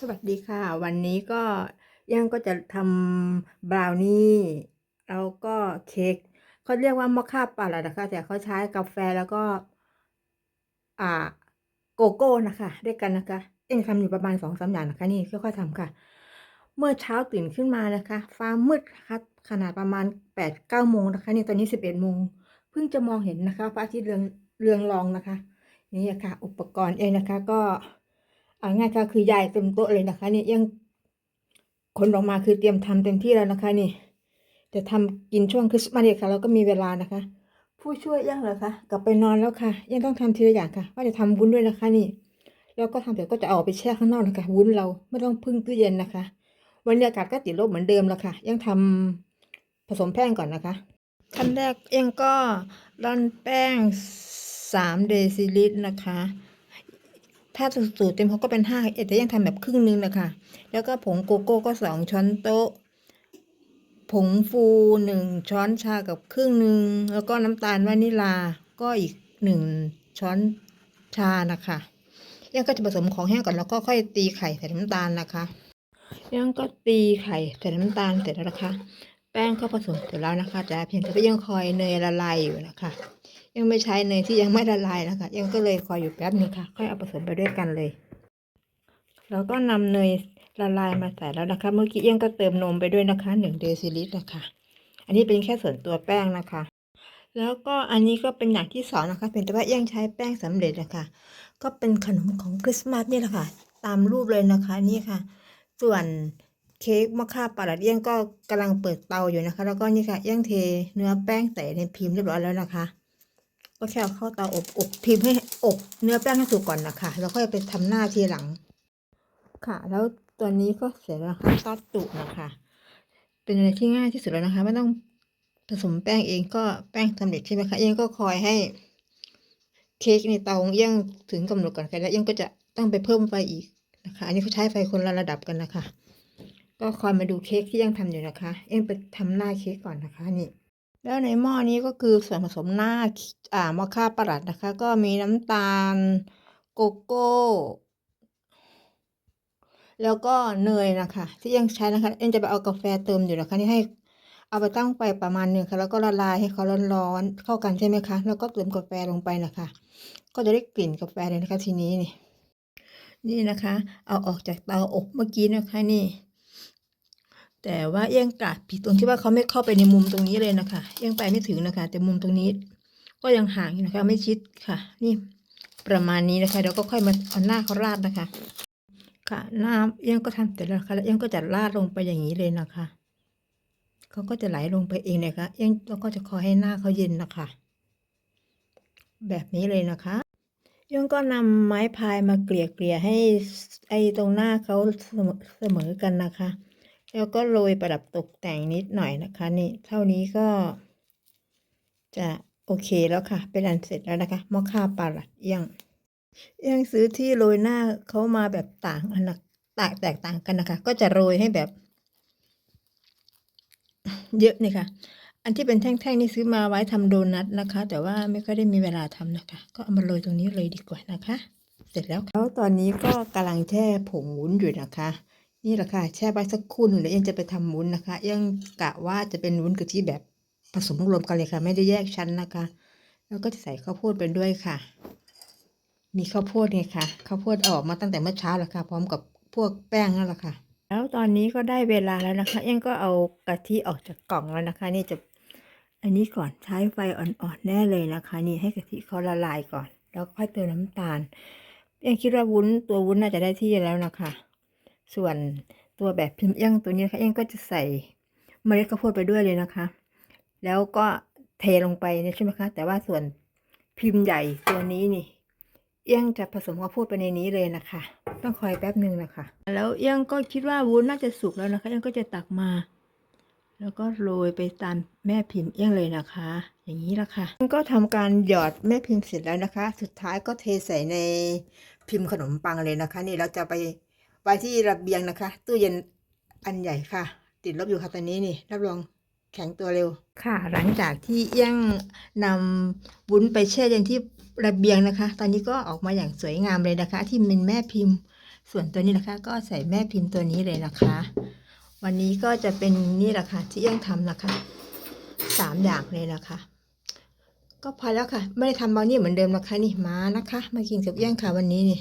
สวัสดีค่ะ วันนี้ก็ย่างก็จะทำบราวนี่แล้วก็เค้กเขาเรียกว่ามอคค่าปั่นแหละนะคะ แต่เขาใช้กาแฟแล้วก็ อ่าโกโก้นะคะ ด้วยกันนะคะ เองทำอยู่ประมาณสองสามอย่างนะคะ นี่ค่อยๆทำค่ะ เมื่อเช้าตื่นขึ้นมานะคะ ฟ้ามืดค่ะขนาดประมาณแปดเก้าโมงนะคะ นี่ตอนนี้สิบเอ็ดโมงเพิ่งจะมองเห็นนะคะพระอาทิตย์เรืองเรืองรองนะคะ นี่ค่ะ อุปกรณ์เองนะคะก็ อาง่ายๆก็คือยายเต็มโต๊ะเลยนะคะ นี่ยังคนออกมาคือเตรียมทำเต็มที่แล้วนะคะ นี่จะทำกินช่วงคริสต์มาสเนี่ยค่ะ เราก็มีเวลานะคะ ผู้ช่วยยังเหรอคะกลับไปนอนแล้วค่ะ ยังต้องทำทีละอย่างค่ะ ว่าจะทำวุ้นด้วยนะคะนี่แล้วก็ทำเสร็จก็จะเอาไปแช่ข้างนอกนะคะ วุ้นเราไม่ต้องพึ่งตู้เย็นนะคะ วันนี้อากาศก็ติดลบเหมือนเดิมแล้วค่ะ ยังทำผสมแป้งก่อนนะคะขั้นแรกเองก็ร่อนแป้งสามเดซิลิตรนะคะ ถ้าสูตรเต็มเขาก็เป็นห้าเอ็ดแต่ยังทำแบบครึ่งนึงนะคะแล้วก็ผงโกโก้ก็สองช้อนโต๊ะ ผงฟูหนึ่งช้อนชากับครึ่งหนึ่งแล้วก็น้ำตาลวานิลาก็อีกหนึ่งช้อนชานะคะยังก็จะผสมของแห้งก่อนแล้วก็ค่อยตีไข่ใส่น้ำตาลนะคะยังก็ตีไข่ใส่น้ำตาลเสร็จแล้วนะคะ แป้งก็ผสมเสร็จแล้วนะคะ แต่เพียงแต่ว่ายังคอยเนยละลายอยู่นะคะ ยังไม่ใช้เนยที่ยังไม่ละลายนะคะ ยังก็เลยคอยอยู่แป๊บนึงค่ะ ค่อยเอาผสมไปด้วยกันเลย แล้วก็นำเนยละลายมาใส่แล้วนะคะ เมื่อกี้ยังก็เติมนมไปด้วยนะคะหนึ่งเดซิลิตรนะคะ อันนี้เป็นแค่ส่วนตัวแป้งนะคะ แล้วก็อันนี้ก็เป็นอย่างที่สองนะคะเป็นแต่ว่ายังใช้แป้งสำเร็จนะคะ ก็เป็นขนมของคริสต์มาสนี่แหละค่ะ ตามรูปเลยนะคะนี่ค่ะ ส่วน เค้กมะค่าปาลัดเอี้ยงก็กำลังเปิดเตาอยู่นะคะ แล้วก็นี่ค่ะเอี้ยงเทเนื้อแป้งใส่ในพิมพ์เรียบร้อยแล้วนะคะ ก็แค่เข้าเตาอบอบพิมพ์ให้อบเนื้อแป้งให้สุกก่อนนะคะแล้วค่อยไปทำหน้าทีหลัง ค่ะ แล้วตัวนี้ก็เสร็จแล้วนะคะซอสตุนะคะ เป็นอะไรที่ง่ายที่สุดแล้วนะคะ ไม่ต้องผสมแป้งเองก็แป้งสำเร็จใช่ไหมคะเอี้ยงก็คอยให้เค้กในเตาของเอี้ยงถึงกำหนดก่อนค่ะแล้วเอี้ยงก็จะต้องไปเพิ่มไฟอีกนะคะ อันนี้เขาใช้ไฟคนละระดับกันนะคะ ก็คอยมาดูเค้กที่ยังทำอยู่นะคะ เอี้ยงไปทำหน้าเค้กก่อนนะคะนี่ แล้วในหม้อนี้ก็คือส่วนผสมหน้าอ่ามอคค่าประหลัดนะคะ ก็มีน้ำตาลโกโก้แล้วก็เนยนะคะ ที่ยังใช้นะคะ เอ็นจะไปเอากาแฟเติมอยู่นะคะนี่ให้เอาไปตั้งไฟประมาณหนึ่งค่ะ แล้วก็ละลายให้เขาร้อนๆเข้ากันใช่ไหมคะ แล้วก็เติมกาแฟลงไปนะคะ ก็จะได้กลิ่นกาแฟเลยนะคะทีนี้นี่นี่นะคะ เอาออกจากเตาอบเมื่อกี้นะคะนี่ แต่ว่าเอี้ยงกาดผิดตรงที่ว่าเขาไม่เข้าไปในมุมตรงนี้เลยนะคะเอี้ยงไปไม่ถึงนะคะ แต่มุมตรงนี้ ก็ยังห่างอยู่นะคะ ไม่ชิดค่ะ นี่ประมาณนี้นะคะเดี๋ยวก็ค่อยมาเอาหน้าเขาราดนะคะ ค่ะหน้าเอี้ยงก็ทำเสร็จแล้วนะคะแล้วเอี้ยงก็จะราดลงไปอย่างนี้เลยนะคะเขาก็จะไหลลงไปเองเลยค่ะเอี้ยงเราก็จะคอยให้หน้าเขาเย็นนะคะ แบบนี้เลยนะคะเอี้ยงก็นำไม้พายมาเกลี่ยเกลี่ยให้ไอ้ตรงหน้าเขาเสมอเสมอกันนะคะ แล้วก็โรยประดับตกแต่งนิดหน่อยนะคะนี่เท่านี้ก็ จะโอเคแล้วค่ะ เป็นอันเสร็จแล้วนะคะมอคค่าปาลัดเอี้ยงเอียงซื้อที่โรยหน้าเขามาแบบต่างอันนะต่างแตกต่างกันนะคะ ก็จะโรยให้แบบ เยอะนี่ค่ะ อันที่เป็นแท่งๆนี่ซื้อมาไว้ทำโดนัทนะคะ แต่ว่าไม่ค่อยได้มีเวลาทำนะคะ ก็เอามาโรยตรงนี้เลยดีกว่านะคะ เสร็จแล้วแล้วตอนนี้ก็กำลังแช่ผงวุ้นอยู่นะคะ นี่แหละค่ะแช่ไว้สักครู่หนึ่งแล้วยังจะไปทำวุ้นนะคะ ยังกะว่าจะเป็นวุ้นกะทิแบบผสมรวมกันเลยค่ะ ไม่ได้แยกชั้นนะคะ แล้วก็จะใส่ข้าวโพดไปด้วยค่ะ มีข้าวโพดไงค่ะข้าวโพดออกมาตั้งแต่เมื่อเช้าแล้วค่ะ พร้อมกับพวกแป้งนั่นแหละค่ะ แล้วตอนนี้ก็ได้เวลาแล้วนะคะเอ็งก็เอากะทิออกจากกล่องแล้วนะคะ นี่จะอันนี้ก่อนใช้ไฟอ่อนๆแน่เลยนะคะ นี่ให้กะทิเขาละลายก่อน แล้วค่อยเติมน้ำตาลเอ็งคิดว่าวุ้นตัววุ้นน่าจะได้ที่แล้วนะคะ ส่วนตัวแบบพิมพ์เอี้ยงตัวนี้นะคะเอี้ยงก็จะใส่เมล็ดข้าวโพดไปด้วยเลยนะคะ แล้วก็เทลงไปเนี่ยใช่ไหมคะ แต่ว่าส่วนพิมพ์ใหญ่ตัวนี้นี่ เอี้ยงจะผสมข้าวโพดไปในนี้เลยนะคะ ต้องคอยแป๊บหนึ่งนะคะ แล้วเอี้ยงก็คิดว่าวุ้นน่าจะสุกแล้วนะคะ เอี้ยงก็จะตักมา แล้วก็โรยไปตามแม่พิมพ์เอี้ยงเลยนะคะ อย่างนี้ละค่ะก็ทำการหยอดแม่พิมพ์เสร็จแล้วนะคะ สุดท้ายก็เทใส่ในพิมพ์ขนมปังเลยนะคะ นี่เราจะไป ไว้ที่ระเบียงนะคะ ตู้เย็นอันใหญ่ค่ะ ติดลบอยู่ค่ะตอนนี้นี่รับรองแข็งตัวเร็วค่ะ หลังจากที่เอี้ยงนำวุ้นไปแช่เย็นที่ระเบียงนะคะ ตอนนี้ก็ออกมาอย่างสวยงามเลยนะคะ ที่เป็นแม่พิมพ์ ส่วนตัวนี้นะคะ ก็ใส่แม่พิมพ์ตัวนี้เลยนะคะ วันนี้ก็จะเป็นนี่แหละค่ะที่ยังทำนะคะสามอย่างเลยนะคะ ก็พอแล้วค่ะ ไม่ได้ทำเบานี่เหมือนเดิมนะคะนี่มานะคะ มากินกับเอี้ยงค่ะวันนี้นี่